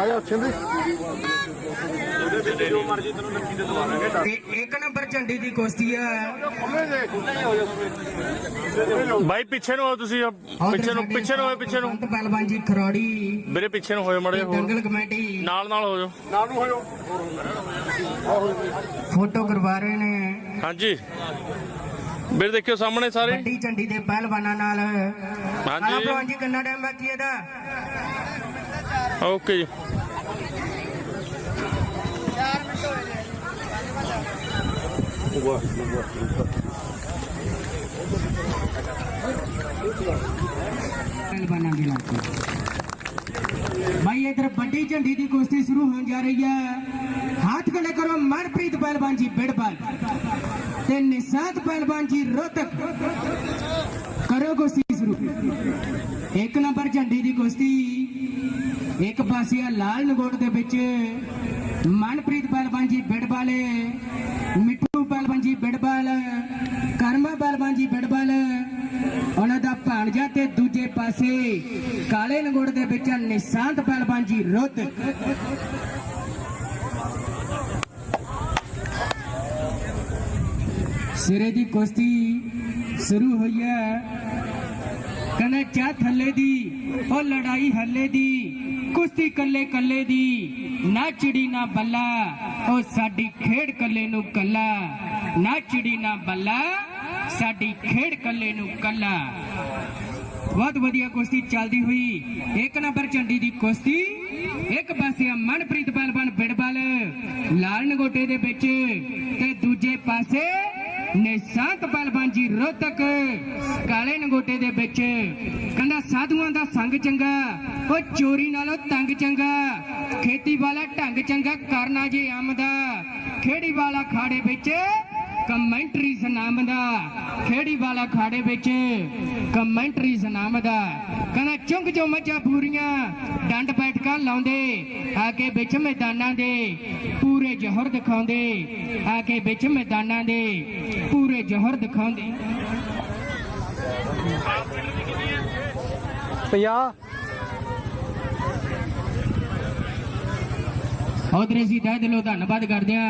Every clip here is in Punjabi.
ਆਇਆ ਅੱਛੇ ਦੇ ਤੇ ਇੱਕ ਨੰਬਰ ਝੰਡੀ ਦੀ ਕੁਸ਼ਤੀ ਹੈ ਬਾਈ ਪਿੱਛੇ ਨੂੰ ਹੋ ਤੁਸੀਂ ਪਿੱਛੇ ਨੂੰ ਪਿੱਛੇ ਨੂੰ ਹੋਏ ਪਿੱਛੇ ਨੂੰ। ਪਹਿਲਵਾਨ ਜੀ ਖਰੋੜੀ। ਵੀਰੇ ਪਿੱਛੇ ਨੂੰ ਹੋਏ ਮੜੇ ਹੋਰ। ਦੰਗਲ ਕਮੇਟੀ। ਨਾਲ ਨਾਲ ਹੋ ਜਾਓ ਨਾਲ ਨੂੰ ਹੋਇਓ। ਫੋਟੋ ਕਰਵਾ ਰਹੇ ਨੇ। ਹਾਂਜੀ। ਵੀਰੇ ਦੇਖਿਓ ਸਾਹਮਣੇ ਸਾਰੇ। ਵੱਡੀ ਝੰਡੀ ਦੇ ਪਹਿਲਵਾਨਾਂ ਨਾਲ। ਹਾਂਜੀ। ਭਲਵਾਨ ਜੀ ਕਿੰਨਾ ਟਾਈਮ ਬਾਕੀ ਇਹਦਾ? ਓਕੇ ਜੀ। ਪਹਿਲਵਾਨਾਂ ਦੀ ਲੜਕੀ ਭਾਈ ਇਧਰ ਵੱਡੀ ਝੰਡੀ ਦੀ ਕੁਸ਼ਤੀ ਸ਼ੁਰੂ ਹੋਣ ਜਾ ਰਹੀ ਹੈ। ਹੱਥ ਖੜੇ ਕਰੋ, ਮਨਪ੍ਰੀਤ ਪਹਿਲਵਾਨ ਜੀ ਬਿੜਬਲ ਤੇ ਨਿਸ਼ਾਤ ਪਹਿਲਵਾਨ ਜੀ, ਰੋਹਤਕ। ਕਰੋ ਕੁਸ਼ਤੀ ਸ਼ੁਰੂ। ਇੱਕ ਨੰਬਰ ਝੰਡੀ ਦੀ ਕੁਸ਼ਤੀ। ਇੱਕ ਪਾਸੇ ਆ ਲਾਲ ਨਗੋੜ ਦੇ ਵਿੱਚ ਮਨਪ੍ਰੀਤ ਪਹਿਲਵਾਨ ਜੀ ਬਿੜਬਲ, ਮਿੱਠੂ ਪਹਿਲਵਾਨ ਜੀ ਬਿੜਬਲ, ਕਰਮਾ ਪਹਿਲਵਾਨ ਜੀ ਬਿੜਬਲ, ਉਹਨਾਂ ਦਾ ਭਾਣਜਾ ਤੇ ਦੂਜੇ ਪਾਸੇ ਕਾਲੇ ਨਗੋੜ ਦੇ ਵਿੱਚ ਨਿਸ਼ਾਂਤ ਪਹਿਲਵਾਨ ਜੀ ਰੁੱਤ। ਸਿਰੇ ਦੀ ਕੁਸ਼ਤੀ ਸ਼ੁਰੂ ਹੋਈ ਹੈ। ਕਹਿੰਦਾ ਚਾਹ ਥੱਲੇ ਦੀ, ਉਹ ਲੜਾਈ ਹੱਲੇ ਦੀ। ਕੁਸ਼ਤੀ ਕੱਲੇ ਕੱਲੇ ਦੀ, ਨਾ ਚਿੜੀ ਨਾ ਬੱਲਾ, ਉਹ ਸਾਡੀ ਖੇਡ ਕੱਲੇ ਨੂੰ ਕੱਲਾ। ਨਾ ਚਿੜੀ ਨਾ ਬੱਲਾ, ਸਾਡੀ ਖੇਡ ਕੱਲੇ ਨੂੰ ਕੱਲਾ। ਬਹੁਤ ਵਧੀਆ ਕੁਸ਼ਤੀ ਚੱਲਦੀ ਹੋਈ। ਇੱਕ ਨੰਬਰ ਝੰਡੀ ਦੀ ਕੁਸ਼ਤੀ, ਇੱਕ ਪਾਸੇ ਮਨਪ੍ਰੀਤ ਪਹਿਲਵਾਨ ਬਿੜਬਲ, ਲਾਲ ਨਗੋਟੇ ਦੇ ਵਿੱਚ ਤੇ ਦੂਜੇ ਪਾਸੇ ਨਿਸ਼ਾਂਤ ਪਹਿਲਵਾਨ ਜੀ ਰੋਹਤਕ ਕਾਲੇ ਨਗੋਟੇ ਦੇ ਵਿੱਚ ਕਹਿੰਦਾ ਸਾਧੂਆਂ ਦਾ ਸੰਗ ਚੰਗਾ, ਉਹ ਚੋਰੀ ਨਾਲੋਂ ਤੰਗ ਚੰਗਾ ਖੇਤੀ ਵਾਲਾ ਢੰਗ ਚੰਗਾ ਕਰਨਾ ਜੇ ਆਮਦਾ ਖੇੜੀ ਵਾਲਾ ਖਾੜੇ ਵਿੱਚ ਕਮੈਂਟਰੀ ਸਨਾਮ ਦਾ ਖੇੜੀ ਵਾਲਾ ਖਾੜੇ ਵਿੱਚ ਕਮੈਂਟਰੀ ਸਨਾਮ ਦਾ। ਕਹਿੰਦਾ ਚੁੰਗ ਚੋ ਮੱਝਾਂ ਪੂਰੀਆਂ ਡੰਡ ਬੈਠਕਾਂ ਲਾਉਂਦੇ ਆ ਕੇ ਵਿੱਚ ਮੈਦਾਨਾਂ ਦੇ ਪੂਰੇ ਜੋਹਰ ਦਿਖਾਉਂਦੇ ਆ ਕੇ ਵਿੱਚ ਮੈਦਾਨਾਂ ਦੇ ਪੂਰੇ ਜੋਹਰ ਦਿਖਾਉਂਦੇ। 50 ਉਧਰੇ ਸੀ ਤਹਿ ਦਿਲੋਂ ਧੰਨਵਾਦ ਕਰਦੇ ਆ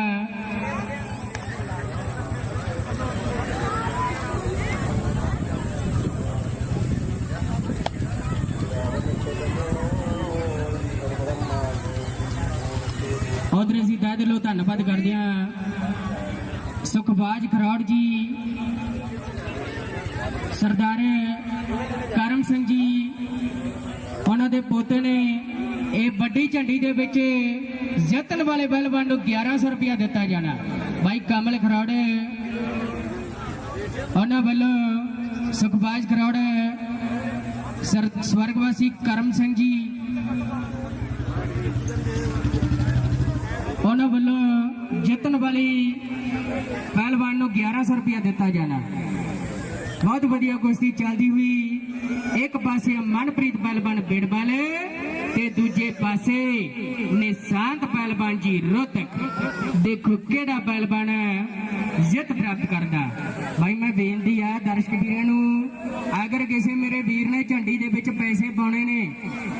ਉਧਰੇ ਅਸੀਂ ਤਹਿ ਦਿਲੋਂ ਧੰਨਵਾਦ ਕਰਦੇ ਹਾਂ। ਸੁਖਬਾਜ ਖਰੋੜ ਜੀ, ਸਰਦਾਰ ਕਰਮ ਸਿੰਘ ਜੀ, ਉਹਨਾਂ ਦੇ ਪੋਤੇ ਨੇ ਇਹ ਵੱਡੀ ਝੰਡੀ ਦੇ ਵਿੱਚ ਜਿੱਤਣ ਵਾਲੇ ਪਹਿਲਵਾਨ ਨੂੰ 1100 ਰੁਪਇਆ ਦਿੱਤਾ ਜਾਣਾ। ਬਾਈ ਕਮਲ ਖਰੋੜੇ, ਉਹਨਾਂ ਵੱਲੋਂ ਸੁਖਬਾਜ ਖਰੋੜੇ, ਸਰ, ਸਵਰਗਵਾਸੀ ਕਰਮ ਸਿੰਘ ਜੀ ਉਹਨਾਂ ਵੱਲੋਂ ਵਾਲੀ ਪਹਿਲਵਾਨ ਨੂੰ 1100 ਰੁਪਇਆ ਦਿੱਤਾ ਜਾਣਾ। ਬਹੁਤ ਵਧੀਆ ਕੁਸ਼ਤੀ ਚੱਲਦੀ ਹੋਈ। ਇੱਕ ਪਾਸੇ ਮਨਪ੍ਰੀਤ ਪਹਿਲਵਾਨ ਬਿੜਬਲ ਤੇ ਦੂਜੇ ਪਾਸੇ ਨਿਸ਼ਾਂਤ ਪਹਿਲਵਾਨ ਜੀ ਰੋਹਤਕ। ਦੇਖੋ ਕਿਹੜਾ ਪਹਿਲਵਾਨ ਜਿੱਤ ਪ੍ਰਾਪਤ ਕਰਦਾ। ਭਾਈ ਮੈਂ ਬੇਨਤੀ ਆ ਦਰਸ਼ਕ ਵੀਰਾਂ ਨੂੰ, ਅਗਰ ਕਿਸੇ ਮੇਰੇ ਵੀਰ ਨੇ ਝੰਡੀ ਦੇ ਵਿੱਚ ਪੈਸੇ ਪਾਉਣੇ ਨੇ,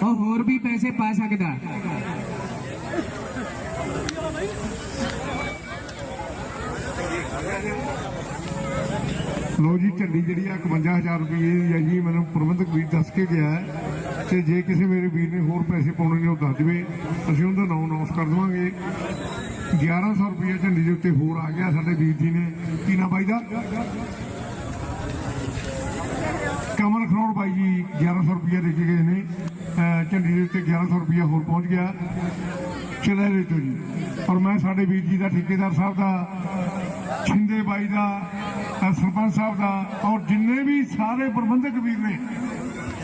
ਉਹ ਹੋਰ ਵੀ ਪੈਸੇ ਪਾ ਸਕਦਾ। ਲੋ ਜੀ, ਝੰਡੀ ਜਿਹੜੀ ਆ 51000 ਰੁਪਏ ਦੀ ਹੈ ਜੀ। ਮੈਨੂੰ ਪ੍ਰਬੰਧਕ ਵੀਰ ਦੱਸ ਕੇ ਗਿਆ ਤੇ ਜੇ ਕਿਸੇ ਮੇਰੇ ਵੀਰ ਨੇ ਹੋਰ ਪੈਸੇ ਪਾਉਣੇ ਨੇ, ਉਹ ਦੱਸ ਦੇਵੇ। ਅਸੀਂ ਉਹਦਾ ਨਾਮ ਅਨਾਉਂਸ ਕਰ ਦਵਾਂਗੇ। 1100 ਰੁਪਏ ਝੰਡੀ ਦੇ ਉੱਤੇ ਹੋਰ ਆ ਗਿਆ ਸਾਡੇ ਵੀਰ ਜੀ ਨੇ। ਕੀ ਨਾ ਬਾਈ ਦਾ? ਕਮਲ ਖਰੋੜ ਬਾਈ ਜੀ 1100 ਰੁਪਏ ਦੇ ਕੇ ਗਏ ਨੇ। ਝੰਡੀ ਦੇ ਉੱਤੇ 1100 ਰੁਪਇਆ ਹੋਰ ਪਹੁੰਚ ਗਿਆ। ਚਲੇਰੇ ਤੋਂ ਜੀ। ਔਰ ਮੈਂ ਸਾਡੇ ਵੀਰ ਜੀ ਦਾ, ਠੇਕੇਦਾਰ ਸਾਹਿਬ ਦਾ, ਛਿੰਦੇ ਬਾਈ ਦਾ ਸਰਪੰਚ ਸਾਹਿਬ ਦਾ ਔਰ ਜਿੰਨੇ ਵੀ ਸਾਰੇ ਪ੍ਰਬੰਧਕ ਵੀਰ ਨੇ,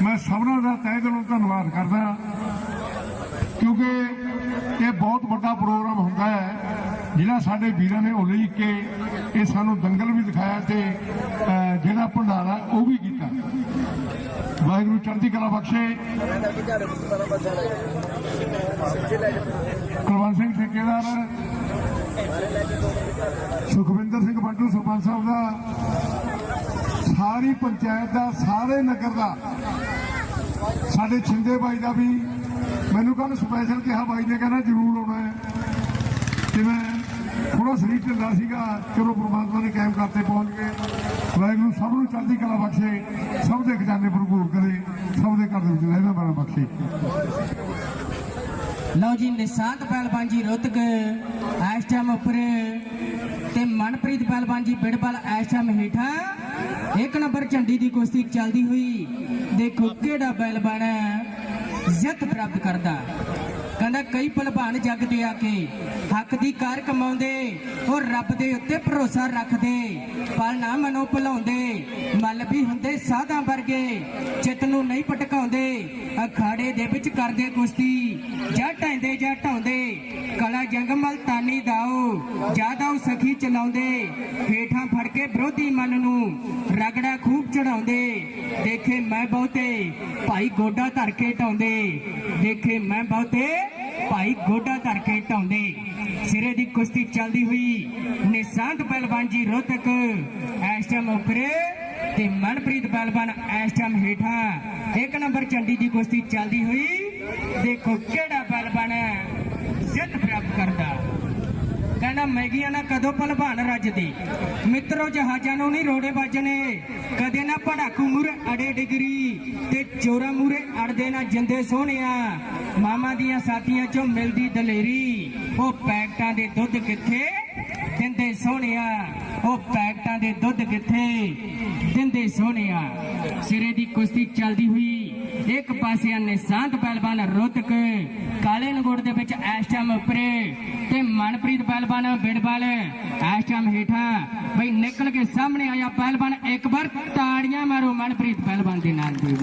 ਮੈਂ ਸਭਨਾਂ ਦਾ ਤਹਿ ਦਿਲੋਂ ਧੰਨਵਾਦ ਕਰਦਾ ਕਿਉਂਕਿ ਇਹ ਬਹੁਤ ਵੱਡਾ ਪ੍ਰੋਗਰਾਮ ਹੁੰਦਾ ਹੈ। ਜਿਹੜਾ ਸਾਡੇ ਵੀਰਾਂ ਨੇ ਉਲੀਕ ਕੇ ਇਹ ਸਾਨੂੰ ਦੰਗਲ ਵੀ ਦਿਖਾਇਆ ਤੇ, ਅਹ ਜਿਹੜਾ ਭੰਡਾਰਾ ਉਹ ਵੀ ਕੀਤਾ। ਵਾਹਿਗੁਰੂ ਚੜ੍ਹਦੀ ਕਲਾ ਬਖਸ਼ੇ। ਕੁਲਵੰਤ ਸਿੰਘ ਠੇਕੇਦਾਰ, ਸੁਖਵਿੰਦਰ ਸਿੰਘ ਬੰਟੂ ਸਰਪੰਚ ਸਾਹਿਬ ਦਾ, ਸਾਰੀ ਪੰਚਾਇਤ ਦਾ, ਸਾਰੇ ਨਗਰ ਦਾ। ਸਾਡੇ ਛਿੰਦੇ ਬਾਈ ਦਾ ਵੀ, ਮੈਨੂੰ ਕੱਲ ਸਪੈਸ਼ਲ ਕਿਹਾ ਬਾਈ ਨੇ, ਕਹਿੰਦਾ ਜ਼ਰੂਰ ਆਉਣਾ ਹੈ। ਤੇ ਮੈਂ ਥੋੜਾ ਸਰੀਰ ਢਿੱਲਾ ਸੀਗਾ, ਚਲੋ ਪ੍ਰਮਾਤਮਾ ਨੇ ਕਾਇਮ ਕਰਤੇ ਪਹੁੰਚ ਗਏ। ਵਾਹਿਗੁਰੂ ਸਭ ਨੂੰ ਚੜ੍ਹਦੀ ਕਲਾ ਬਖਸ਼ੇ, ਸਭ ਦੇ ਖਜ਼ਾਨੇ ਭਰਪੂਰ ਕਰੇ, ਸਭ ਦੇ ਘਰ ਦੇ ਵਿੱਚ ਰਹਿਣਾ ਬਣਾ ਬਖਸ਼ੇ। ਲਓ ਜੀ, ਨਿਸ਼ਾਂਤ ਪਹਿਲਵਾਨ ਜੀ ਰੋਤਕ ਇਸ ਟਾਈਮ ਉੱਪਰ ਤੇ ਮਨਪ੍ਰੀਤ ਪਹਿਲਵਾਨ ਜੀ ਬਿੜਬਲ ਇਸ ਟਾਈਮ ਹੇਠਾਂ। ਇੱਕ ਨੰਬਰ ਝੰਡੀ ਦੀ ਕੁਸ਼ਤੀ ਚੱਲਦੀ ਹੋਈ। ਦੇਖੋ ਕਿਹੜਾ ਪਹਿਲਵਾਨ ਜਿੱਤ ਪ੍ਰਾਪਤ ਕਰਦਾ। ਕਹਿੰਦਾ ਕਈ ਭਲਵਾਨ ਜੱਗ ਤੇ ਆ ਕੇ ਹੱਕ ਦੀ ਕਾਰ ਕਮਾਉਂਦੇ ਉਹ ਰੱਬ ਦੇ ਉੱਤੇ ਭਰੋਸਾ ਰੱਖਦੇ ਪਲ ਨਾ ਮਨੋਂ ਭੁਲਾਉਂਦੇ, ਮਲ ਵੀ ਹੁੰਦੇ ਸਾਧਾਂ ਵਰਗੇ, ਚਿੱਤ ਨੂੰ ਨਹੀਂ ਭਟਕਾਉਂਦੇ, ਅਖਾੜੇ ਦੇ ਵਿੱਚ ਕਰਦੇ ਕੁਸ਼ਤੀ। ਜਾ ਢਾਂਦੇ ਜਾਂ ਢਾਉਂਦੇ ਕਲਾ ਜੰਗ ਮਲਤਾਨੀ ਦਾਓ, ਜ਼ਿਆਦਾ ਸਖੀ ਚਲਾਉਂਦੇ। ਹੇਠਾਂ ਫੜ ਕੇ ਵਿਰੋਧੀ ਮਨ ਨੂੰ ਰਗੜਾ ਖੂਬ ਚੜਾਉਂਦੇ। ਦੇਖੇ ਮੈਂ ਬਹੁਤੇ ਭਾਈ ਗੋਡਾ ਧਰ ਕੇ ਢਾਉਂਦੇ। ਦੇਖੇ ਮੈਂ ਬਹੁਤੇ ਭਾਈ ਗੋਡਾ ਧਰ ਕੇ ਢਾਉਂਦੇ। ਸਿਰੇ ਦੀ ਕੁਸ਼ਤੀ ਚੱਲਦੀ ਹੋਈ ਨਿਸ਼ਾਂਤ ਪਹਿਲਵਾਨ ਜੀ ਰੋਤਕ। ਇਸ ਟਾਈਮ ਉੱਪਰੇ ਤੇ ਮਨਪ੍ਰੀਤ ਪਹਿਲਵਾਨ ਇਸ ਟਾਈਮ ਹੇਠਾਂ। ਇੱਕ ਨੰਬਰ ਚੰਡੀ ਦੀ ਕੁਸ਼ਤੀ ਚੱਲਦੀ ਹੋਈ ਦੇਖੋ ਕਿਹੜਾ ਪਹਿਲਵਾਨ ਜਿੱਤ ਪ੍ਰਾਪਤ ਕਰਦਾ। ਕਹਿੰਦਾ, ਮੈਗੀਆਂ ਨਾ ਕਦੋਂ ਭਲਵਾਨ ਰੱਜਦੀ? ਮਿੱਤਰੋ, ਜਹਾਜ਼ਾਂ ਨੂੰ ਨਹੀਂ ਰੋੜੇ ਵੱਜਣੇ। ਕਦੇ ਨਾ ਪੜਾਕੂ ਮੂਰੇ ਅੜੇ ਡਿਗਰੀ ਤੇ ਚੋਰਾ ਮੂਰੇ ਅੜਦੇ ਨਾ ਜਿੰਦੇ ਸੋਹਣਿਆ। ਮਾਮਾ ਦੀਆਂ ਸਾਥੀਆਂ ਚੋਂ ਮਿਲਦੀ ਦਲੇਰੀ। ਉਹ ਪੈਕਟਾਂ ਦੇ ਦੁੱਧ ਕਿੱਥੇ ਦਿੰਦੇ ਸੋਹਣਿਆ? ਉਹ ਪੈਕਟਾਂ ਦੇ ਦੁੱਧ ਕਿੱਥੇ ਦਿੰਦੇ ਸੋਹਣਿਆ? ਸਿਰੇ ਦੀ ਕੁਸ਼ਤੀ ਚੱਲਦੀ ਹੋਈ ਇੱਕ ਪਾਸੇ ਨਿਸ਼ਾਂਤ ਪਹਿਲਵਾਨ ਰੋਤਕ ਕਾਲੇ ਨਗੋੜ ਦੇ ਵਿੱਚ ਇਸ ਟਾਈਮ ਉੱਪਰੇ ਤੇ ਮਨਪ੍ਰੀਤ ਪਹਿਲਵਾਨ ਬਿੜਬਲ ਇਸ ਟਾਈਮ ਹੇਠਾਂ ਬਈ ਨਿਕਲ ਕੇ ਸਾਹਮਣੇ ਆਇਆ ਪਹਿਲਵਾਨ, ਇੱਕ ਵਾਰ ਤਾੜੀਆਂ ਮਾਰੋ ਮਨਪ੍ਰੀਤ ਪਹਿਲਵਾਨ ਦੇ ਨਾਲ ਦੀ।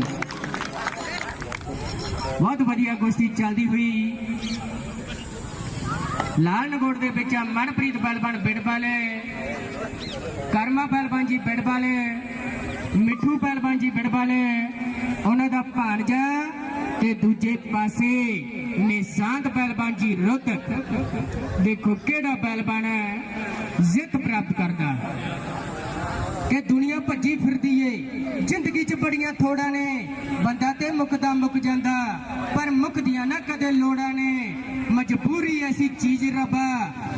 ਬਹੁਤ ਵਧੀਆ ਕੁਸ਼ਤੀ ਚੱਲਦੀ ਹੋਈ। ਲਾਲ ਨਗੋੜ ਦੇ ਵਿੱਚ ਮਨਪ੍ਰੀਤ ਪਹਿਲਵਾਨ ਬਿੜਬਲ ਕਰਮਾ ਪਹਿਲਵਾਨ ਜੀ ਬਿੜਬਲ ਮਿੱਠੂ ਪਹਿਲਵਾਨ ਜੀ ਬਿੜਬਲ ਉਹਨਾਂ ਦਾ ਭਾਣਜਾ ਤੇ ਦੂਜੇ ਪਾਸੇ ਨਿਸ਼ਾਂਤ ਪਹਿਲਵਾਨ ਜੀ ਰੋਤਕ ਦੇਖੋ ਕਿਹੜਾ ਪਹਿਲਵਾਨ ਹੈ? ਜਿੱਤ ਪ੍ਰਾਪਤ ਕਰਦਾ। ਕਿ ਦੁਨੀਆ ਭੱਜੀ ਫਿਰਦੀ ਏ। ਜ਼ਿੰਦਗੀ 'ਚ ਬੜੀਆਂ ਥੋੜਾਂ ਨੇ। ਬੰਦਾ ਤੇ ਮੁੱਕਦਾ ਮੁੱਕ ਜਾਂਦਾ, ਪਰ ਮੁੱਕਦੀਆਂ ਨਾ ਕਦੇ ਲੋੜਾਂ ਨੇ। ਮਜਬੂਰੀ ਐਸੀ ਚੀਜ਼ ਰੱਬਾ।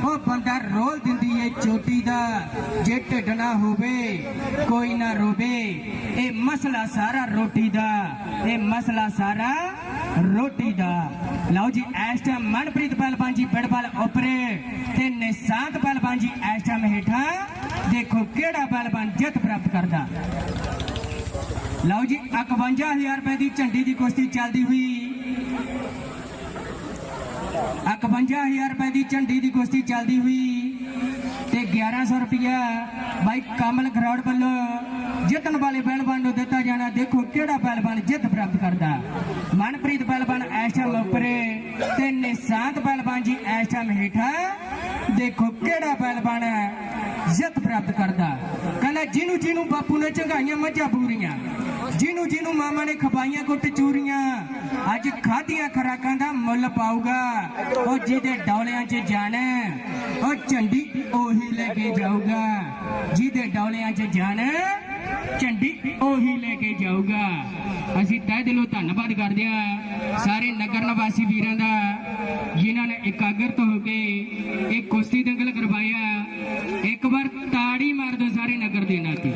ਉਹ ਬੰਦਾ ਰੋਲ ਦਿੰਦੀ ਏ ਚੋਟੀ ਦਾ। ਜੇ ਢਿੱਡ ਨਾ ਹੋਵੇ, ਕੋਈ ਨਾ ਰੋਵੇ। ਇਹ ਮਸਲਾ ਸਾਰਾ ਰੋਟੀ ਦਾ। ਇਹ ਮਸਲਾ ਸਾਰਾ ਰੋਟੀ ਦਾ। ਲਓ ਜੀ, ਇਸ ਟਾਈਮ ਮਨਪ੍ਰੀਤ ਪਹਿਲਵਾਨ ਜੀ ਬਿੜਬਲ ਉਪਰੇ ਤੇ ਨਿਸ਼ਾਂਤ ਪਹਿਲਵਾਨ ਜੀ ਇਸ ਟਾਈਮ ਹੇਠਾਂ ਦੇਖੋ ਕਿਹੜਾ ਪਹਿਲਵਾਨ ਜਿੱਤ ਪ੍ਰਾਪਤ ਕਰਦਾ। ਲਓ ਜੀ 51000 ਰੁਪਏ ਦੀ ਝੰਡੀ ਦੀ ਕੁਸ਼ਤੀ ਚੱਲਦੀ ਹੋਈ। 51000 ਰੁਪਏ ਦੀ ਝੰਡੀ ਦੀ ਕੁਸ਼ਤੀ ਚੱਲਦੀ ਹੋਈ ਤੇ 1100 ਰੁਪਇਆ ਬਾਈ ਕਮਲ ਖਰੋੜ ਵੱਲੋਂ ਜਿੱਤਣ ਵਾਲੇ ਪਹਿਲਵਾਨ ਨੂੰ ਦਿੱਤਾ ਜਾਣਾ। ਦੇਖੋ ਕਿਹੜਾ ਪਹਿਲਵਾਨ ਜਿੱਤ ਪ੍ਰਾਪਤ ਕਰਦਾ। ਮਨਪ੍ਰੀਤ ਪਹਿਲਵਾਨ ਐਸ਼ਾ ਟਾਈਮ ਤੇ ਨਿਸ਼ਾਂਤ ਪਹਿਲਵਾਨ ਜੀ ਐਸ਼ਾ ਟਾਈਮ ਦੇਖੋ ਕਿਹੜਾ ਪਹਿਲਵਾਨ ਜਿੱਤ ਪ੍ਰਾਪਤ ਕਰਦਾ। ਕਹਿੰਦਾ ਜਿਹਨੂੰ ਜਿਹਨੂੰ ਬਾਪੂ ਨੇ ਚੰਗਾਈਆਂ ਮੱਝਾਂ ਪੂਰੀਆਂ ਜਿਹਨੂੰ ਜਿਹਨੂੰ ਮਾਮਾ ਨੇ ਖਪਾਈਆਂ ਕੁੱਟ ਚੂਰੀਆਂ, ਅੱਜ ਖਾਧੀਆਂ ਖਰਾਕਾਂ ਦਾ ਮੁੱਲ ਪਾਊਗਾ। ਉਹ ਜਿਹਦੇ ਡੌਲਿਆਂ 'ਚ ਜਾਣਾ ਉਹ ਝੰਡੀ ਉਹੀ ਲੈ ਕੇ ਜਾਊਗਾ। ਜਿਹਦੇ ਡੌਲਿਆਂ 'ਚ ਜਾਣਾ ਝੰਡੀ ਉਹੀ ਲੈ ਕੇ ਜਾਊਗਾ। ਅਸੀਂ ਤਹਿ ਦਿਲੋਂ ਧੰਨਵਾਦ ਕਰਦੇ ਹਾਂ ਸਾਰੇ ਨਗਰ ਨਿਵਾਸੀ ਵੀਰਾਂ ਦਾ, ਜਿਨ੍ਹਾਂ ਨੇ ਇਕਾਗਰਤ ਹੋ ਕੇ ਇਹ ਕੁਸ਼ਤੀ ਦੰਗਲ ਕਰਵਾਇਆ। ਤਾੜੀ ਮਾਰ ਦਿਓ ਸਾਰੇ ਨਗਰ ਦੇ ਨਾਤੇ।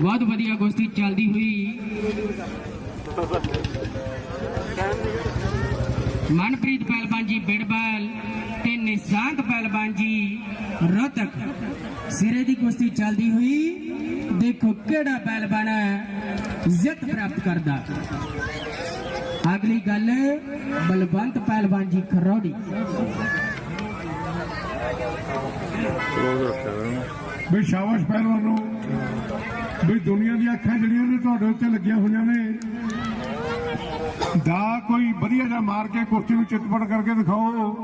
ਬਹੁਤ ਵਧੀਆ ਕੁਸ਼ਤੀ ਚੱਲਦੀ ਹੋਈ। ਮਨਪ੍ਰੀਤ ਪਹਿਲਵਾਨ ਜੀ ਬਿੜਬਲ ਤੇ ਨਿਸ਼ਾਂਤ ਪਹਿਲਵਾਨ ਜੀ ਰੋਤਕ ਸਿਰੇ ਦੀ ਕੁਸ਼ਤੀ ਚੱਲਦੀ ਹੋਈ। ਦੇਖੋ ਕਿਹੜਾ ਪਹਿਲਵਾਨ ਜਿੱਤ ਪ੍ਰਾਪਤ ਕਰਦਾ। ਅਗਲੀ ਗੱਲ, ਬਲਵੰਤ ਪਹਿਲਵਾਨ ਜੀ ਖਰੋੜੀ। ਕਲੋਜ਼ ਰੱਖਿਆ ਹੋਇਆ ਵੀ ਸ਼ਾਬਾਸ਼ ਪਹਿਲਵਾਨ ਨੂੰ। ਵੀ ਦੁਨੀਆ ਦੀਆਂ ਅੱਖਾਂ ਜਿਹੜੀਆਂ ਨੇ ਤੁਹਾਡੇ ਉੱਤੇ ਲੱਗੀਆਂ ਹੋਈਆਂ ਨੇ। ਦਾ ਕੋਈ ਵਧੀਆ ਜਿਹਾ ਮਾਰ ਕੇ ਕੁਰਸੀ ਨੂੰ ਚਿੱਤਪੜ ਕਰਕੇ ਦਿਖਾਓ।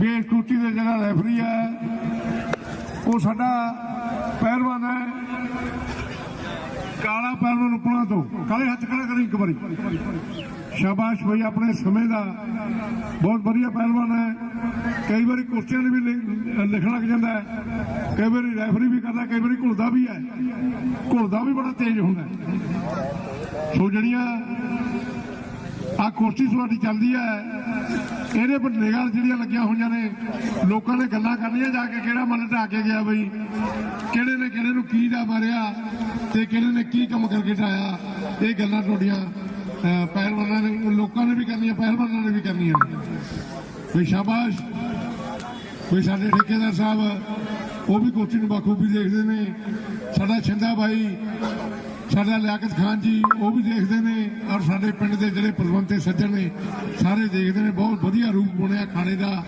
ਵੀ ਇਸ ਕੁਰਸੀ ਦੇ ਜਿਹੜਾ ਰੈਫਰੀ ਹੈ, ਉਹ ਸਾਡਾ ਪਹਿਲਵਾਨ ਹੈ। ਕਾਲਾ ਪਹਿਲਵਾਨ ਉਪਣਾ ਤੋਂ। ਕਾਲੇ ਹੱਥ ਖੜਾ ਕਰੀ ਇੱਕ ਵਾਰੀ। ਸ਼ਾਬਾਸ਼ ਬਈ, ਆਪਣੇ ਸਮੇਂ ਦਾ ਬਹੁਤ ਵਧੀਆ ਪਹਿਲਵਾਨ ਹੈ। ਕਈ ਵਾਰੀ ਕੁਰਸੀਆਂ ਨੇ ਵੀ ਲਿ- ਲਿਖਣ ਲੱਗ ਜਾਂਦਾ ਹੈ। ਕਈ ਵਾਰੀ ਰੈਫਰੀ ਵੀ ਕਰਦਾ, ਕਈ ਵਾਰੀ ਘੁਲਦਾ ਵੀ ਹੈ। ਘੁਲਦਾ ਵੀ ਬੜਾ ਤੇਜ਼ ਹੁੰਦਾ ਸੋ ਜਿਹੜੀਆਂ ਆ ਕੁਰਸੀ ਸਵਾਰੀ ਚੱਲਦੀ ਹੈ, ਇਹਦੇ ਪਰ ਨਿਗਾਹ ਜਿਹੜੀਆਂ ਲੱਗੀਆਂ ਹੋਈਆਂ ਨੇ, ਲੋਕਾਂ ਨੇ ਗੱਲਾਂ ਕਰਨੀਆਂ ਜਾ ਕੇ ਕਿਹੜਾ ਮਨ ਢਾ ਕੇ ਗਿਆ ਬਈ, ਕਿਹੜੇ ਨੇ ਕਿਹੜੇ ਨੂੰ ਕੀ ਦਾ ਮਾਰਿਆ ਤੇ ਕਿਹੜੇ ਨੇ ਕੀ ਕੰਮ ਕਰਕੇ ਢਾਇਆ, ਇਹ ਗੱਲਾਂ ਤੁਹਾਡੀਆਂ ਪਹਿਲਵਾਨਾਂ ਨੇ, ਲੋਕਾਂ ਨੇ ਵੀ ਕਰਨੀਆਂ, ਪਹਿਲਵਾਨਾਂ ਨੇ ਵੀ ਕਰਨੀਆਂ ਵੀ ਸ਼ਾਬਾਸ਼। ਕੋਈ ਸਾਡੇ ਠੇਕੇਦਾਰ ਸਾਹਿਬ, ਉਹ ਵੀ ਕੋਚੀ ਨੂੰ ਬਾਖੂਬੀ ਦੇਖਦੇ ਨੇ। ਸਾਡਾ ਛਿੰਦਾ ਭਾਈ ਸਾਡਾ ਲਿਆਕਤ ਖਾਨ ਜੀ, ਉਹ ਵੀ ਦੇਖਦੇ ਨੇ ਔਰ ਸਾਡੇ ਪਿੰਡ ਦੇ ਜਿਹੜੇ ਪ੍ਰਬੰਧ ਸੱਜਣ ਨੇ, ਸਾਰੇ ਦੇਖਦੇ ਨੇ। ਬਹੁਤ ਵਧੀਆ ਰੂਪ ਬਣਿਆ ਖਾਣੇ ਦਾ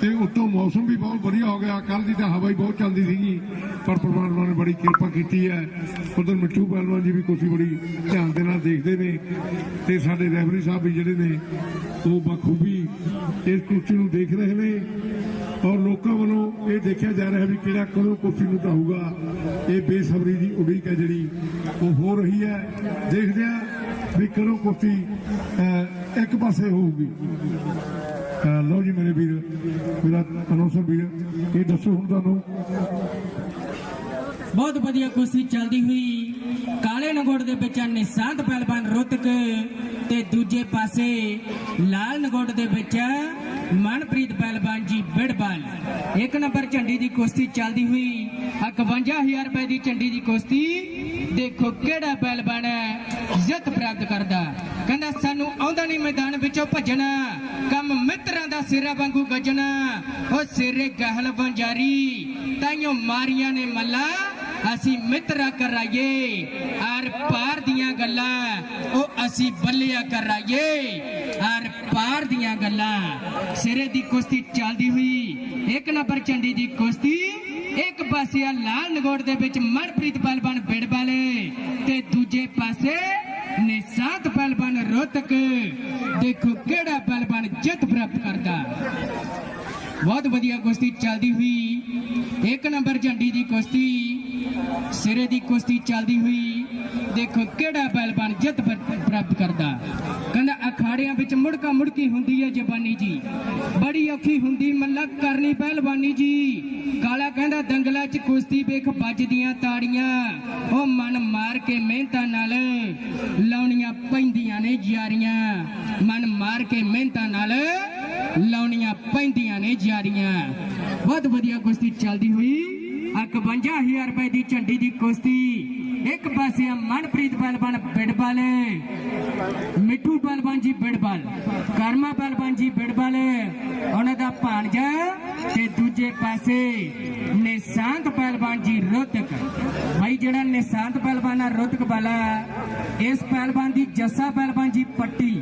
ਤੇ ਉੱਤੋਂ ਮੌਸਮ ਵੀ ਬਹੁਤ ਵਧੀਆ ਹੋ ਗਿਆ। ਕੱਲ ਦੀ ਤਾਂ ਹਵਾ ਹੀ ਬਹੁਤ ਚੱਲਦੀ ਸੀਗੀ, ਪਰ ਪਰਮਾਤਮਾ ਨੇ ਬੜੀ ਕਿਰਪਾ ਕੀਤੀ ਹੈ। ਉਧਰ ਮਿੱਠੂ ਪਹਿਲਵਾਨ ਜੀ ਵੀ ਕੋਸ਼ੀ ਬੜੀ ਧਿਆਨ ਦੇ ਨਾਲ ਦੇਖਦੇ ਨੇ ਤੇ ਸਾਡੇ ਰੈਫਰੀ ਸਾਹਿਬ ਵੀ ਜਿਹੜੇ ਨੇ, ਉਹ ਬਖੂਬੀ ਇਸ ਕੁਰਸੀ ਨੂੰ ਦੇਖ ਰਹੇ ਨੇ। ਔਰ ਲੋਕਾਂ ਵੱਲੋਂ ਇਹ ਦੇਖਿਆ ਜਾ ਰਿਹਾ ਵੀ ਕਿਹੜਾ ਕਦੋਂ ਕੁਰਸੀ ਨੂੰ ਢਾਊਗਾ। ਇਹ ਬੇਸਬਰੀ ਦੀ ਉਡੀਕ ਹੈ ਜਿਹੜੀ ਉਹ ਹੋ ਰਹੀ ਹੈ। ਦੇਖਦੇ ਆ ਵੀ ਕਦੋਂ ਕੁਰਸੀ ਇੱਕ ਪਾਸੇ ਹੋਊਗੀ। ਲਓ ਜੀ ਮੇਰੇ ਵੀਰ, ਮੇਰਾ ਅਨੌਸਰ ਵੀਰ, ਇਹ ਦੱਸੋ ਹੁਣ ਤੁਹਾਨੂੰ। ਬਹੁਤ ਵਧੀਆ ਕੁਸ਼ਤੀ ਚੱਲਦੀ ਹੋਈ ਕਾਲੇ ਨਗੋੜ ਦੇ ਵਿੱਚ ਨਿਸ਼ਾਂਤ ਪਹਿਲਵਾਨ ਰੋਤਕ। ਤੇ ਦੂਜੇ ਪਾਸੇ ਲਾਲ ਨਗੋੜ ਦੇ ਵਿੱਚ ਮਨਪ੍ਰੀਤ ਪਹਿਲਵਾਨ ਜੀ ਬਿੜਬਲ। ਇੱਕ ਨੰਬਰ ਝੰਡੀ ਦੀ ਕੁਸ਼ਤੀ ਚੱਲਦੀ ਹੋਈ 51000 ਰੁਪਏ ਦੀ ਝੰਡੀ ਦੀ ਕੁਸ਼ਤੀ। ਦੇਖੋ ਕਿਹੜਾ ਪਹਿਲਵਾਨ ਜਿੱਤ ਪ੍ਰਾਪਤ ਕਰਦਾ। ਕਹਿੰਦਾ, ਸਾਨੂੰ ਆਉਂਦਾ ਨਹੀਂ ਮੈਦਾਨ ਵਿੱਚੋਂ ਭੱਜਣਾ। ਕੰਮ ਮਿੱਤਰਾਂ ਦਾ ਸਿਰਾ ਵਾਂਗੂ ਗੱਜਣਾ। ਉਹ ਸਿਰੇ ਗਹਿਲ ਬੰਜਾਰੀ ਤਾਈਓ ਮਾਰੀਆਂ ਨੇ ਮੱਲਾ। ਅਸੀਂ ਮਿੱਤਰਾ ਕਰਾਈਏ ਆਰ ਪਾਰ ਦੀਆਂ ਗੱਲਾਂ ਉਹ ਅਸੀਂ ਬੱਲਿਆ ਕਰਾਈਏ ਆਰ ਪਾਰ ਦੀਆਂ ਗੱਲਾਂ। ਸਿਰੇ ਦੀ ਕੁਸ਼ਤੀ ਚੱਲਦੀ ਹੋਈ, ਇੱਕ ਨੰਬਰ ਚੰਡੀ ਦੀ ਕੁਸ਼ਤੀ, ਇੱਕ ਪਾਸੇ ਆ ਲਾਲ ਨਗੋੜ ਦੇ ਵਿੱਚ ਮਨਪ੍ਰੀਤ ਪਹਿਲਵਾਨ ਬਿੜਬਾਲੇ ਤੇ ਦੂਜੇ ਪਾਸੇ ਨਿਸ਼ਾਂਤ ਪਹਿਲਵਾਨ ਰੋਤਕ। ਦੇਖੋ ਕਿਹੜਾ ਪਹਿਲਵਾਨ ਜਿੱਤ ਪ੍ਰਾਪਤ ਕਰਦਾ। ਬਹੁਤ ਵਧੀਆ ਕੁਸ਼ਤੀ ਚੱਲਦੀ ਹੋਈ। ਇੱਕ ਨੰਬਰ ਝੰਡੀ ਦੀ ਕੁਸ਼ਤੀ, ਸਿਰੇ ਦੀ ਕੁਸ਼ਤੀ ਚੱਲਦੀ ਹੋਈ। ਦੇਖੋ ਕਿਹੜਾ ਪਹਿਲਵਾਨ ਜਿੱਤ ਪ੍ਰਾਪਤ ਕਰਦਾ। ਕਹਿੰਦਾ ਅਖਾੜਿਆਂ ਵਿੱਚ ਮੁੜਕਾ ਮੁੜਕੀ ਹੁੰਦੀ ਹੈ ਜਵਾਨੀ ਜੀ। ਬੜੀ ਔਖੀ ਹੁੰਦੀ ਮੱਲਾ ਕਰਨੀ ਪਹਿਲਵਾਨੀ ਜੀ। ਕਾਲਾ ਕਹਿੰਦਾ ਦੰਗਲਾਂ 'ਚ ਕੁਸ਼ਤੀ ਵੇਖ ਵੱਜਦੀਆਂ ਤਾੜੀਆਂ। ਉਹ ਮਨ ਮਾਰ ਕੇ ਮਿਹਨਤਾਂ ਨਾਲ ਲਾਉਣੀਆਂ ਪੈਂਦੀਆਂ ਨੇ ਯਾਰੀਆਂ। ਮਨ ਮਾਰ ਕੇ ਮਿਹਨਤਾਂ ਨਾਲ ਲਾਉਣੀਆਂ ਪੈਂਦੀਆਂ ਨੇ ਜਾਰੀਆਂ। ਬਹੁਤ ਵਧੀਆ ਕੁਸ਼ਤੀ ਚੱਲਦੀ ਹੋਈ। 51000 ਰੁਪਏ ਦੀ ਝੰਡੀ ਦੀ ਕੁਸ਼ਤੀ। ਇੱਕ ਪਾਸੇ ਮਨਪ੍ਰੀਤ ਪਹਿਲਵਾਨ ਬਿੜਬਲ। ਮਿੱਠੂ ਪਹਿਲਵਾਨ ਜੀ ਬਿੜਬਲ। ਕਰਮਾ ਪਹਿਲਵਾਨ ਜੀ ਬਿੜਬਲ। ਉਹਨਾਂ ਦਾ ਭਾਣਜਾ ਤੇ ਦੂਜੇ ਪਾਸੇ ਨਿਸ਼ਾਂਤ ਪਹਿਲਵਾਨ ਜੀ ਰੋਤਕ। ਭਾਈ ਜਿਹੜਾ ਨਿਸ਼ਾਂਤ ਪਹਿਲਵਾਨ ਆ, ਰੋਤਕ ਵਾਲਾ, ਇਸ ਪਹਿਲਵਾਨ ਦੀ ਜੱਸਾ ਪਹਿਲਵਾਨ ਜੀ ਪੱਟੀ।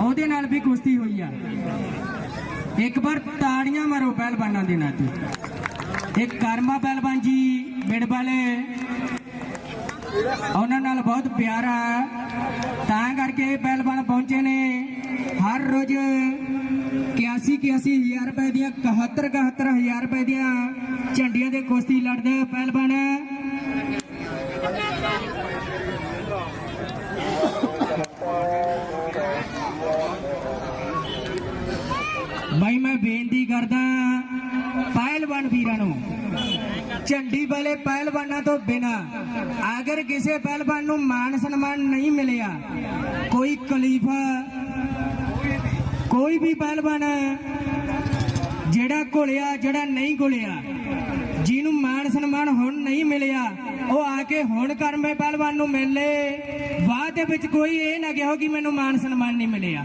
ਉਹਦੇ ਨਾਲ ਵੀ ਕੁਸ਼ਤੀ ਹੋਈ ਆ। ਇੱਕ ਵਾਰ ਤਾੜੀਆਂ ਮਾਰੋ ਪਹਿਲਵਾਨਾਂ ਦੇ ਨਾਂ ਤੇ। ਇੱਕ ਕਰਮਾ ਪਹਿਲਵਾਨ ਜੀ ਬਿੜਬਾਲੇ ਉਹਨਾਂ ਨਾਲ ਬਹੁਤ ਪਿਆਰ ਆ। ਤਾਂ ਕਰਕੇ ਇਹ ਪਹਿਲਵਾਨ ਪਹੁੰਚੇ ਨੇ। ਹਰ ਰੋਜ਼ 81 81 ਹਜ਼ਾਰ ਰੁਪਏ ਦੀਆਂ 71 71 ਹਜ਼ਾਰ ਰੁਪਏ ਦੀਆਂ ਝੰਡੀਆਂ ਦੇ ਕੁਸ਼ਤੀ ਲੜਦੇ ਪਹਿਲਵਾਨ। ਭਾਈ ਮੈਂ ਬੇਨਤੀ ਕਰਦਾ ਪਹਿਲਵਾਨ ਵੀਰਾਂ ਨੂੰ, ਝੰਡੀ ਵਾਲੇ ਪਹਿਲਵਾਨਾਂ ਤੋਂ ਬਿਨਾ ਅਗਰ ਕਿਸੇ ਪਹਿਲਵਾਨ ਨੂੰ ਮਾਨ ਸਨਮਾਨ ਨਹੀਂ ਮਿਲਿਆ, ਕੋਈ ਖਲੀਫਾ, ਕੋਈ ਵੀ ਪਹਿਲਵਾਨ ਜਿਹੜਾ ਘੁਲਿਆ, ਜਿਹੜਾ ਨਹੀਂ ਘੁਲਿਆ, ਜਿਹਨੂੰ ਮਾਨ ਸਨਮਾਨ ਹੁਣ ਨਹੀਂ ਮਿਲਿਆ, ਉਹ ਆ ਕੇ ਹੁਣ ਕਰਮੇ ਪਹਿਲਵਾਨ ਨੂੰ ਮਿਲ ਲੇ। ਬਾਅਦ ਦੇ ਵਿੱਚ ਕੋਈ ਇਹ ਨਾ ਕਹੋ ਕਿ ਮੈਨੂੰ ਮਾਨ ਸਨਮਾਨ ਨਹੀਂ ਮਿਲਿਆ।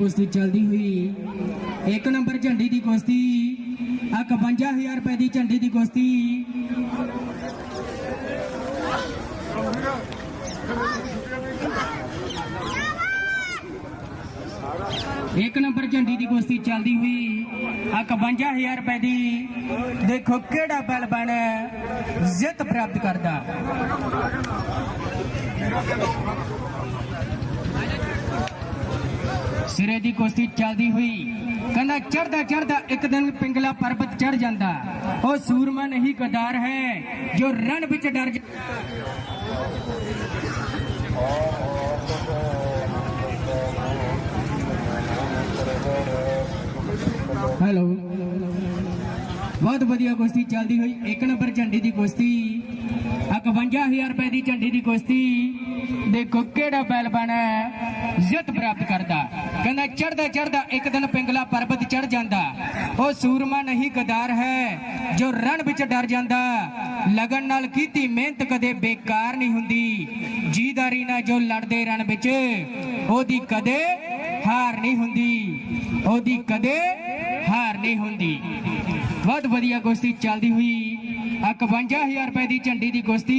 ਕੁਸ਼ਤੀ ਚੱਲਦੀ ਹੋਈ। ਇੱਕ ਨੰਬਰ ਝੰਡੀ ਦੀ ਕੁਸ਼ਤੀ। ਆ 51000 ਰੁਪਏ ਦੀ ਝੰਡੀ ਦੀ ਕੁਸ਼ਤੀ। ਇੱਕ ਨੰਬਰ ਝੰਡੀ ਦੀ ਕੁਸ਼ਤੀ ਚੱਲਦੀ ਹੋਈ। ਆ 51000 ਰੁਪਏ ਦੀ। ਦੇਖੋ ਕਿਹੜਾ ਬਲ ਬਣ ਜਿੱਤ ਪ੍ਰਾਪਤ ਕਰਦਾ। ਸਿਰੇ ਦੀ ਕੁਸ਼ਤੀ ਚੱਲਦੀ ਹੋਈ। ਕਹਿੰਦਾ ਚੜਦਾ ਚੜਦਾ ਇੱਕ ਦਿਨ ਪਿੰਗਲਾ ਪਰਬਤ ਚੜ ਜਾਂਦਾ। ਉਹ ਸੂਰਮਾ ਨਹੀਂ ਗਦਾਰ ਹੈ, ਜੋ ਰਣ ਵਿੱਚ ਡਰ ਹੈਲੋ ਬਹੁਤ ਵਧੀਆ ਕੁਸ਼ਤੀ ਚੱਲਦੀ ਹੋਈ। ਇੱਕ ਨੰਬਰ ਝੰਡੀ ਦੀ ਕੁਸ਼ਤੀ। 51000 ਰੁਪਏ ਦੀ ਝੰਡੀ ਦੀ ਕੁਸ਼ਤੀ ਦੇਖੋ ਕਿਹੜਾ ਬੈਲ ਜਿੱਤ ਪ੍ਰਾਪਤ ਕਰਦਾ। ਕਹਿੰਦਾ ਚੜਦਾ ਚੜਦਾ ਇੱਕ ਦਿਨ ਪਿੰਗਲਾ ਪਰਬਤ ਚੜ ਜਾਂਦਾ। ਉਹ ਸੂਰਮਾ ਨਹੀਂ ਗਦਾਰ ਹੈ, ਜੋ ਰਣ ਵਿੱਚ ਡਰ ਜਾਂਦਾ। ਲਗਨ ਨਾਲ ਕੀਤੀ ਮਿਹਨਤ ਕਦੇ ਬੇਕਾਰ ਨਹੀਂ ਹੁੰਦੀ। ਜੀਦਾਰੀ ਨਾਲ ਜੋ ਲੜਦੇ ਰਣ ਵਿੱਚ, ਉਹਦੀ ਕਦੇ ਹਾਰ ਨਹੀਂ ਹੁੰਦੀ। ਉਹਦੀ ਕਦੇ ਹਾਰ ਨਹੀਂ ਹੁੰਦੀ। ਬਹੁਤ ਵਧੀਆ ਕੁਸ਼ਤੀ ਚੱਲਦੀ ਹੋਈ। 51000 ਰੁਪਏ ਦੀ ਝੰਡੀ ਦੀ ਕੁਸ਼ਤੀ।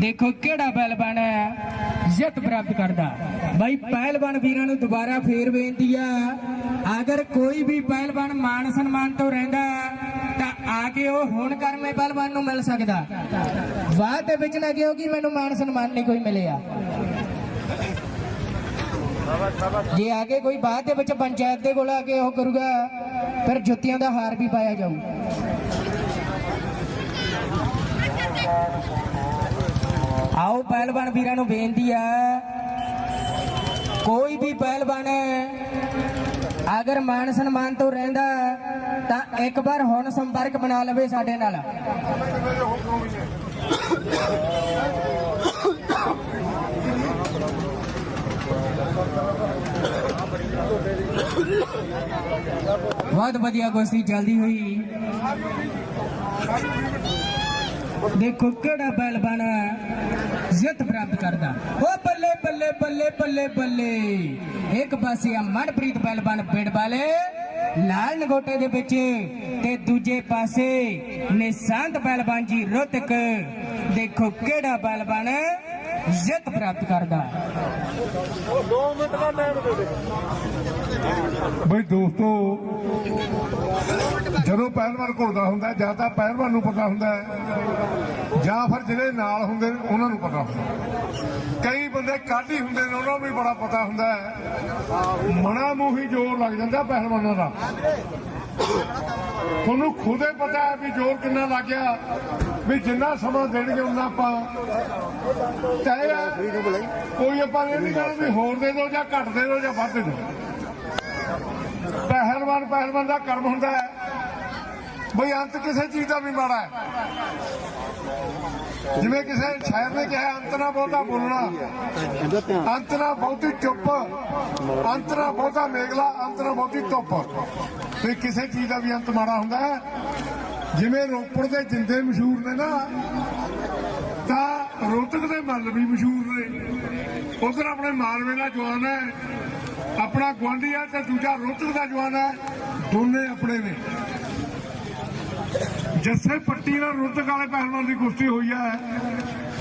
ਦੇਖੋ ਕਿਹੜਾ ਪਹਿਲਵਾਨ ਹੈ, ਜਿੱਤ ਪ੍ਰਾਪਤ ਕਰਦਾ। ਬਾਈ ਪਹਿਲਵਾਨ ਵੀਰਾਂ ਨੂੰ ਦੁਬਾਰਾ ਫੇਰ ਬੇਨਤੀ ਆ, ਅਗਰ ਕੋਈ ਵੀ ਪਹਿਲਵਾਨ ਮਾਨ ਸਨਮਾਨ ਤੋਂ ਰਹਿੰਦਾ, ਤਾਂ ਆ ਕੇ ਉਹ ਹੁਣ ਕਰਮੇ ਪਹਿਲਵਾਨ ਨੂੰ ਮਿਲ ਸਕਦਾ। ਬਾਅਦ ਦੇ ਵਿੱਚ ਨਾ ਕਿਉਂ ਕਿ ਮੈਨੂੰ ਮਾਨ ਸਨਮਾਨ ਨਹੀਂ ਕੋਈ ਮਿਲਿਆ। ਜੇ ਆਗੇ ਕੋਈ ਬਾਅਦ ਦੇ ਵਿੱਚ ਪੰਚਾਇਤ ਦੇ ਕੋਲ ਆ ਕੇ ਉਹ ਕਰੂਗਾ, ਫਿਰ ਜੁੱਤੀਆਂ ਦਾ ਹਾਰ ਵੀ ਪਾਇਆ ਜਾਊ। ਆਓ ਪਹਿਲਵਾਨ ਵੀਰਾਂ ਨੂੰ ਬੇਨਤੀ ਆ। ਕੋਈ ਵੀ ਪਹਿਲਵਾਨ ਅਗਰ ਮਾਨ ਸਨਮਾਨ ਤੋਂ ਰਹਿੰਦਾ, ਤਾਂ ਇੱਕ ਵਾਰ ਹੁਣ ਸੰਪਰਕ ਬਣਾ ਲਵੇ ਸਾਡੇ ਨਾਲ। ਬਹੁਤ ਵਧੀਆ ਕੁਸ਼ਤੀ ਚੱਲਦੀ ਹੋਈ। ਦੇਖੋ ਕਿਹੜਾ ਪਹਿਲਵਾਨ ਜਿੱਤ ਪ੍ਰਾਪਤ ਕਰਦਾ। ਉਹ ਬੱਲੇ ਬੱਲੇ ਬੱਲੇ ਬੱਲੇ ਬੱਲੇ। ਇੱਕ ਪਾਸੇ ਆ ਮਨਪ੍ਰੀਤ ਪਹਿਲਵਾਨ ਪਿੰਡ ਵਾਲੇ, ਲਾਲ ਨਗੋਟੇ ਦੇ ਵਿੱਚ। ਤੇ ਦੂਜੇ ਪਾਸੇ ਨਿਸ਼ਾਂਤ ਪਹਿਲਵਾਨ ਜੀ ਰੋਤਕ। ਦੇਖੋ ਕਿਹੜਾ ਬਲਬਾਨ ਜਿੱਤ ਪ੍ਰਾਪਤ ਕਰਦਾ। ਬਈ ਦੋਸਤੋ, ਜਦੋਂ ਪਹਿਲਵਾਨ ਘੁਲਦਾ ਹੁੰਦਾ, ਜਾਂ ਤਾਂ ਪਹਿਲਵਾਨ ਨੂੰ ਪਤਾ ਹੁੰਦਾ ਜਾਂ ਫਿਰ ਜਿਹੜੇ ਨਾਲ ਹੁੰਦੇ ਨੇ, ਉਹਨਾਂ ਨੂੰ ਪਤਾ ਹੁੰਦਾ ਕਈ ਬੰਦੇ ਕਾਢੀ ਹੁੰਦੇ ਨੇ, ਉਹਨਾਂ ਨੂੰ ਵੀ ਬੜਾ ਪਤਾ ਹੁੰਦਾ ਹੈ। ਮਣਾ ਮੂੰਹੀ ਜ਼ੋਰ ਲੱਗ ਜਾਂਦਾ ਪਹਿਲਵਾਨਾਂ ਦਾ। ਤੁਹਾਨੂੰ ਖੁਦੇ ਪਤਾ ਹੈ ਵੀ ਜ਼ੋਰ ਕਿੰਨਾ ਲੱਗ ਗਿਆ, ਵੀ ਜਿੰਨਾ ਸਮਾਂ ਦੇਣਗੇ ਉਹਨਾਂ ਆਪਾਂ। ਚਾਹੇ ਕੋਈ ਆਪਾਂ ਇਹ ਨਹੀਂ ਕਹਿੰਦੇ ਵੀ ਹੋਰ ਦੇ ਦਿਓ ਜਾਂ ਘੱਟ ਦੇ ਦਿਓ ਜਾਂ ਵੱਧ ਦੇ ਦਿਓ। ਪਹਿਲਵਾਨ ਪਹਿਲਵਾਨ ਦਾ ਕਰਮ ਹੁੰਦਾ ਹੈ। ਬਈ ਅੰਤ ਕਿਸੇ ਚੀਜ਼ ਦਾ ਵੀ ਮਾੜਾ ਹੈ। ਜਿਵੇਂ ਕਿਸੇ ਸ਼ਾਇਰ ਨੇ ਕਿਹਾ, ਅੰਤ ਨਾ ਬਹੁਤਾ ਬੋਲਣਾ। ਅੰਤ ਨਾ ਬਹੁਤੀ ਚੁੱਪ। ਅੰਤ ਨਾ ਬਹੁਤਾ ਮੇਗਲਾ, ਅੰਤ ਨਾ ਬਹੁਤੀ ਧੁੱਪ। ਤੇ ਕਿਸੇ ਚੀਜ਼ ਦਾ ਵੀ ਅੰਤ ਮਾੜਾ ਹੁੰਦਾ ਹੈ। ਜਿਵੇਂ ਰੋਪੜ ਦੇ ਜਿੰਦੇ ਮਸ਼ਹੂਰ ਨੇ ਨਾ, ਤਾਂ ਰੋਹਤਕ ਦੇ ਮੱਲ ਵੀ ਮਸ਼ਹੂਰ ਨੇ। ਉਧਰ ਆਪਣੇ ਮਾਲਵੇ ਦਾ ਜਵਾਨ ਹੈ, ਆਪਣਾ ਗੁਆਂਢੀ ਹੈ ਤੇ ਦੂਜਾ ਰੋਤਕ ਦਾ ਜਵਾਨ ਹੈ, ਦੋਨੇ ਆਪਣੇ ਨੇ। ਜੱਸੇ ਪੱਟੀ ਨਾਲ ਰੋਹਤਕ ਵਾਲੇ ਪਹਿਲਵਾਨ ਦੀ ਕੁਸ਼ਤੀ ਹੋਈ ਹੈ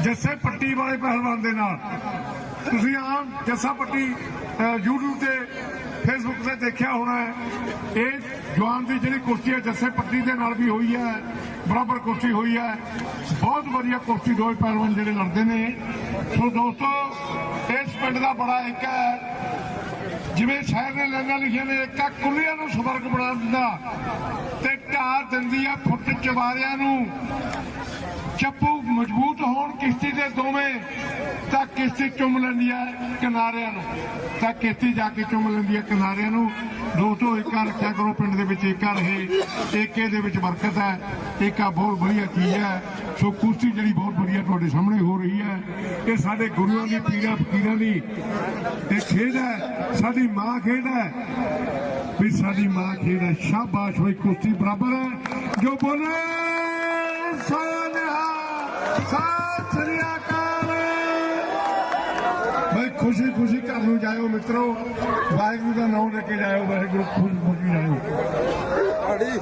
ਜੱਸੇ ਪੱਟੀ ਵਾਲੇ ਪਹਿਲਵਾਨ ਦੇ ਨਾਲ। ਤੁਸੀਂ ਆਮ ਜੱਸਾ ਪੱਟੀ YouTube ਤੇ ਫੇਸਬੁੱਕ ਤੇ ਦੇਖਿਆ ਹੋਣਾ ਹੈ। ਇਹ ਜਵਾਨ ਦੀ ਜਿਹੜੀ ਕੁਸ਼ਤੀ ਹੈ, ਜੱਸੇ ਪੱਟੀ ਦੇ ਨਾਲ ਵੀ ਹੋਈ ਹੈ। ਬਰਾਬਰ ਕੁਸ਼ਤੀ ਹੋਈ ਹੈ। ਬਹੁਤ ਵਧੀਆ ਕੁਸ਼ਤੀ ਦੋਵੇਂ ਪਹਿਲਵਾਨ ਜਿਹੜੇ ਲੜਦੇ ਨੇ। ਸੋ ਦੋਸਤੋ, ਇਸ ਪਿੰਡ ਦਾ ਬੜਾ ਇੱਕ ਹੈ। ਜਿਵੇਂ ਸ਼ਾਇਰ ਨੇ ਲੈਣਾ ਲਿਖਿਆ ਨੇ, ਇੱਕਾ ਕੁੱਲਿਆਂ ਨੂੰ ਸਵਰਗ ਬਣਾ ਦਿੰਦਾ ਤੇ ਢਾਹ ਦਿੰਦੀ ਆ ਫੁੱਟ ਚਵਾਰਿਆਂ ਨੂੰ। ਚੱਪੂ ਮਜ਼ਬੂਤ ਹੋਣ ਕਿਸ਼ਤੀ ਦੇ ਦੋਵੇਂ, ਤਾਂ ਕਿਸ਼ਤੀ ਚੁੰਮ ਲੈਂਦੀ ਆ ਕਿਨਾਰਿਆਂ ਨੂੰ। ਤਾਂ ਕਿਸ਼ਤੀ ਜਾ ਕੇ ਚੁੰਮ ਲੈਂਦੀ ਆ ਕਿਨਾਰਿਆਂ ਨੂੰ। ਦੋਸਤੋ ਏਕਾ ਰੱਖਿਆ ਕਰੋ, ਪਿੰਡ ਦੇ ਵਿੱਚ ਏਕਾ ਰਹੇ। ਏਕੇ ਦੇ ਵਿੱਚ ਬਰਕਤ ਹੈ। ਏਕਾ ਬਹੁਤ ਵਧੀਆ ਚੀਜ਼ ਹੈ। ਸੋ ਕੁਸ਼ਤੀ ਜਿਹੜੀ ਬਹੁਤ ਵਧੀਆ ਤੁਹਾਡੇ ਸਾਹਮਣੇ ਹੋ ਰਹੀ ਹੈ। ਇਹ ਸਾਡੇ ਗੁਰੂਆਂ ਦੀ, ਪੀਰਾਂ, ਫਕੀਰਾਂ ਦੀ ਇਹ ਖੇਡ ਹੈ। ਸਾਡੀ ਮਾਂ ਖੇਡ ਹੈ। ਵੀ ਸਾਡੀ ਮਾਂ ਖੇਡ ਹੈ। ਸ਼ਾਬਾਸ਼ ਹੋਈ ਕੁਸ਼ਤੀ ਬਰਾਬਰ ਹੈ। ਜੋ ਬੋਲੇ ਸੋਨਿਹਾ ਸਤਿ ਸ੍ਰੀ ਅਕਾਲ। ਬਈ ਖੁਸ਼ੀ ਖੁਸ਼ੀ ਘਰ ਨੂੰ ਜਾਇਓ ਮਿੱਤਰੋ। ਵਾਹਿਗੁਰੂ ਦਾ ਨਾਮ ਲੈ ਕੇ ਜਾਇਓ, ਵਾਹਿਗੁਰੂ ਖੁਸ਼ੀ ਖੁਸ਼ੀ ਜਾਇਓ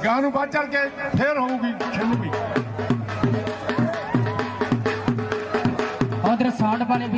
ਗਾਂ ਨੂੰ ਬਾਅਦ ਚੜ ਕੇ ਫੇਰ ਹੋਊਗੀ ਛਿੰਨਵੀਂ ਉਧਰ ਸਾਊਂਡ ਵਾਲੇ ਵੀ